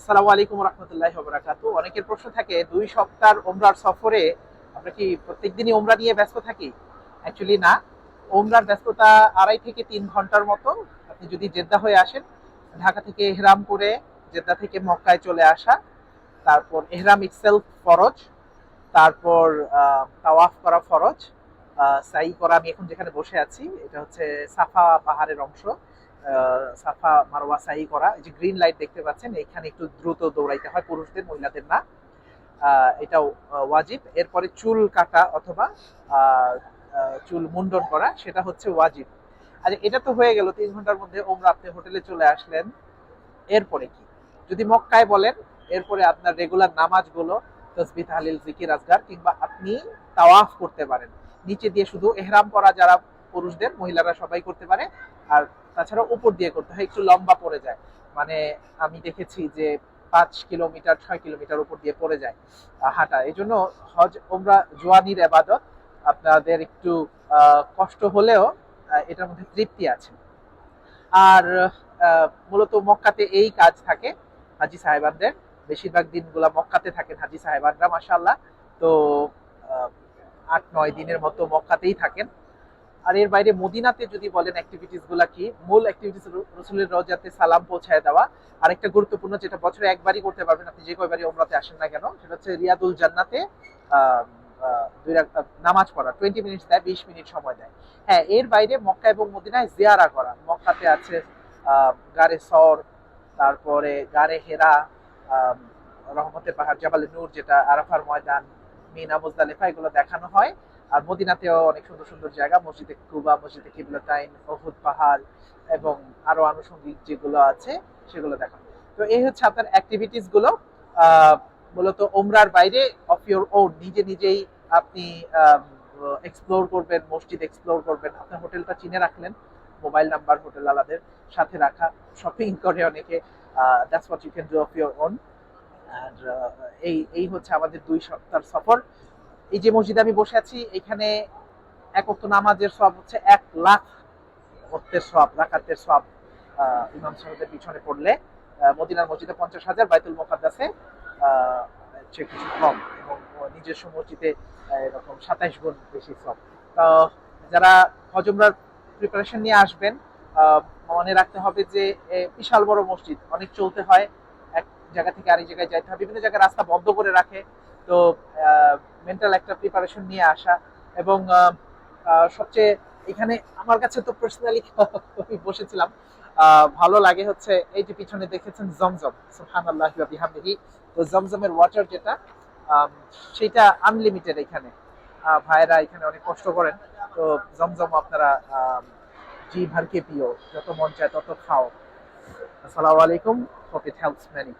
আসসালামু আলাইকুম রহমতুল্লাহ বরাকাতু অনেকের প্রশ্ন থাকে, দুই সপ্তাহ ওমরার সফরে আমরা কি প্রত্যেকদিনই ওমরা নিয়ে ব্যস্ত থাকি? অ্যাকচুয়ালি না। ওমরার ব্যস্ততা আড়াই থেকে তিন ঘণ্টার মতো। আপনি যদি জেদ্দা হয়ে আসেন, ঢাকা থেকে এহরাম করে জেদ্দা থেকে মক্কায় চলে আসা, তারপর এহরাম ইটসেলফ ফরজ, তারপর তাওয়াফ করা ফরজ সাই করা আমি এখন যেখানে বসে আছি, এটা হচ্ছে সাফা পাহাড়ের অংশ। সাফা মারওয়া সাই করা। এই যে গ্রিন লাইট দেখতে পাচ্ছেন, এখানে একটু দ্রুত দৌড়াইতে হয়, পুরুষদের, মহিলাদের না। এটাও ওয়াজিব। এরপরে চুল কাটা অথবা চুল মুন্ডন করা, সেটা হচ্ছে ওয়াজিব। আচ্ছা এটা তো হয়ে গেল, তিন ঘণ্টার মধ্যে ওমরা আপনি হোটেলে চলে আসলেন। এরপরে কি? যদি মক্কায় বলেন, এরপরে আপনার রেগুলার নামাজগুলো তসবি তাহলিল, জিকির আজগার কিংবা আপনি তাওয়াফ করতে পারেন। নিচে দিয়ে শুধু এহরাম করা যারা পুরুষদের, মহিলারা সবাই করতে পারে। আর তাছাড়া উপর দিয়ে করতে হয়, একটু লম্বা পড়ে যায়। মানে আমি দেখেছি যে পাঁচ কিলোমিটার, ছয় কিলোমিটার উপর দিয়ে পড়ে যায় হাঁটা। এই জন্য হজ ওমরা জোয়ানির আবাদত আপনাদের একটু কষ্ট হলেও এটার মধ্যে তৃপ্তি আছে। আর মূলত মক্কাতে এই কাজ থাকে, হাজি সাহেবানদের। বেশিরভাগ দিনগুলা মক্কাতে থাকেন হাজি সাহেবানরা মাসাল্লাহ তো আট, নয় দিনের মতো মক্কাতেই থাকেন। আর এর বাইরে মদিনাতে যদি বলেন অ্যাক্টিভিটিসগুলা কি, মূল অ্যাক্টিভিটিস রসুলের রোজাতে সালাম পৌঁছায় দেওয়া। আরেকটা গুরুত্বপূর্ণ যেটা বছরে একবারই করতে পারবেন, আপনি যে কয়বারই ওমরাতে আসেন না কেন, সেটা হচ্ছে রিয়াদুল জান্নাতে নামাজ পড়া। টোয়েন্টি মিনিট দেয়, বিশ মিনিট সময় দেয়। হ্যাঁ এর বাইরে মক্কা এবং মদিনায় জিয়ারা করা। মক্কাতে আছে গারে সর, তারপরে গারে হেরা রহমতের পাহাড়, জাবালে নূর যেটা আরাফার ময়দান মিনা মুজদালিফা এগুলো দেখানো হয়। আর মদিনাতেও অনেক সুন্দর সুন্দর জায়গা। মসজিদে কুবা, মসজিদে কিবলাতাইন ওহুদ পাহাড় এবং আরও আনুষঙ্গিক যেগুলো আছে, সেগুলো দেখানো তো এই হচ্ছে আপনার অ্যাক্টিভিটিসগুলো। মূলত ওমরার বাইরে অফ ইউর ওন নিজে নিজেই আপনি এক্সপ্লোর করবেন, মসজিদ এক্সপ্লোর করবেন। আপনার হোটেলটা চিনে রাখলেন মোবাইল নাম্বার হোটেল আলাদের সাথে রাখা শপিং করে অনেকে। That's what you can do of your own আর এই এই হচ্ছে আমাদের দুই সপ্তাহ সফর। এই যে মসজিদে আমি বসে আছি, এখানে এক অক্ত নামাজের সব হচ্ছে এক লাখ অক্তের সব রাকাতের সব ইমাম সাহেবের পিছনে পড়লে মদিনার মসজিদে পঞ্চাশ হাজার, বাইতুল মোকাদ্দাসে হচ্ছে কিছু কম এবং নিজস্ব মসজিদে এরকম সাতাইশ গুণ বেশি সব তো যারা হজমরার প্রিপারেশন নিয়ে আসবেন মনে রাখতে হবে যে বিশাল বড় মসজিদ, অনেক চলতে হয় জায়গা থেকে আরেক জায়গায় যাইতে হয়। বিভিন্ন জায়গায় রাস্তা বন্ধ করে রাখে। তো মেন্টাল একটা প্রিপারেশন নিয়ে আসা। এবং সবচেয়ে এখানে আমার কাছে তো পার্সোনালি বসেছিলাম। ভালো লাগে হচ্ছে এই যে পিছনে দেখেছেন জমজম। সুবহানাল্লাহি ওয়া বিহামদিহি। তো জমজমের ওয়াটার যেটা সেটা আনলিমিটেড এখানে। ভাইয়েরা এখানে অনেক কষ্ট করেন। তো জমজম আপনারা জি ভারকে পিও। যত মন চায় তত খাও। আসসালামু আলাইকুম। Hope it helps many